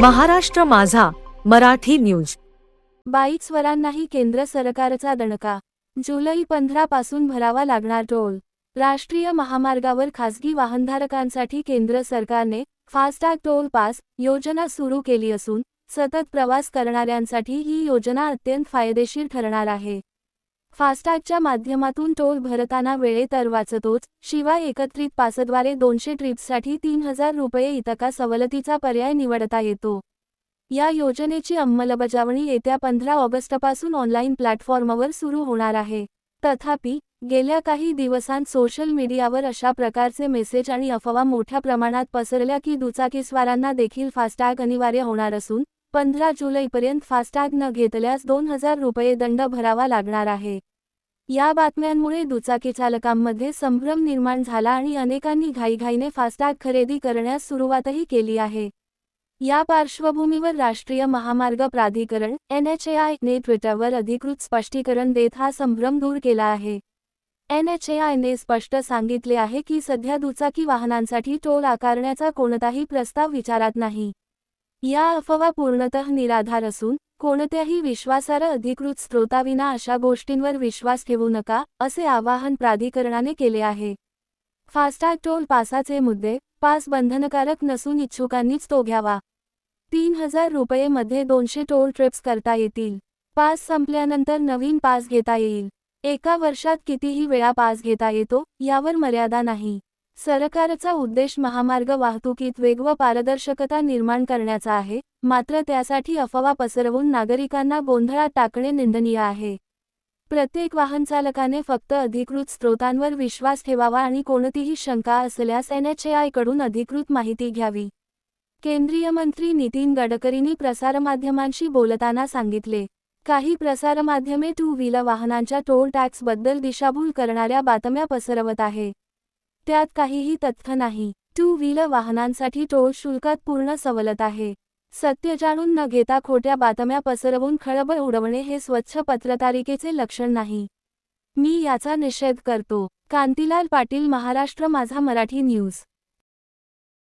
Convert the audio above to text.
महाराष्ट्र माझा मराठी न्यूज. बाईकस्वरांनाही केंद्र सरकारचा दणका. जुलै पंधरा पासून भरावा लागणार टोल. राष्ट्रीय महामार्गावर खासगी वाहनधारकांसाठी केंद्र सरकारने फास्टॅग टोल पास योजना सुरू केली असून सतत प्रवास करणाऱ्यांसाठी ही योजना अत्यंत फायदेशीर ठरणार आहे. फास्टॅगच्या माध्यमातून टोल भरताना वेळे तर वाचतोच. शिवाय एकत्रित पासद्वारे दोनशे ट्रिप्ससाठी तीन हजार रुपये इतका सवलतीचा पर्याय निवडता येतो. या योजनेची अंमलबजावणी येत्या पंधरा ऑगस्टपासून ऑनलाईन प्लॅटफॉर्मवर सुरू होणार आहे. तथापि गेल्या काही दिवसांत सोशल मीडियावर अशा प्रकारचे मेसेज आणि अफवा मोठ्या प्रमाणात पसरल्या की दुचाकीस्वारांना देखील फास्टॅग अनिवार्य होणार असून पंधरा जुलैपर्यंत फास्टॅग न घेतल्यास दोन हजार रुपये दंड भरावा लागणार आहे. या बातम्यांमुळे दुचाकीचालकांमध्ये संभ्रम निर्माण झाला आणि अनेकांनी घाईघाईने फास्टॅग खरेदी करण्यास सुरुवातही केली आहे. या पार्श्वभूमीवर राष्ट्रीय महामार्ग प्राधिकरण एनएचएआय ने ट्विटरवर अधिकृत स्पष्टीकरण देत हा संभ्रम दूर केला आहे. एनएचएआयने स्पष्ट सांगितले आहे की सध्या दुचाकी वाहनांसाठी टोल आकारण्याचा कोणताही प्रस्ताव विचारात नाही. या अफवा पूर्णतः निराधार असून कोणत्याही विश्वासार्ह अधिकृत स्रोताविना अशा गोष्टींवर विश्वास ठेवू नका असे आवाहन प्राधिकरणाने केले आहे. फास्टॅग टोल पासाचे मुद्दे पास बंधनकारक नसून इच्छुकांनीच तो घ्यावा. तीन हजार रुपये मध्ये दोनशे टोल ट्रिप्स करता येतील. पास संपल्यानंतर नवीन पास घेता येईल. एका वर्षात कितीही वेळा पास घेता येतो यावर मर्यादा नाही. सरकारचा उद्देश महामार्ग वाहतुकीत वेग व पारदर्शकता निर्माण करण्याचा आहे मात्र त्यासाठी अफवा पसरवून नागरिकांना गोंधळात टाकणे निंदनीय आहे. प्रत्येक वाहनचालकाने फक्त अधिकृत स्रोतांवर विश्वास ठेवावा आणि कोणतीही शंका असल्यास एनएचएआयकडून अधिकृत माहिती घ्यावी. केंद्रीय मंत्री नितीन गडकरींनी प्रसारमाध्यमांशी बोलताना सांगितले काही प्रसारमाध्यमे टू व्हीलर वाहनांच्या टोल टॅक्सबद्दल दिशाभूल करणाऱ्या बातम्या पसरवत आहे. त्यात काहीही तथ्य नाही. टू व्हीलर वाहनांसाठी टोल शुल्कात पूर्ण सवलत आहे. सत्य जाणून न घेता खोट्या बातम्या पसरवून खळबळ उडवणे हे स्वच्छ पत्रकारिकेचे लक्षण नाही. मी याचा निषेध करतो. कांतीलाल पाटील महाराष्ट्र माझा मराठी न्यूज.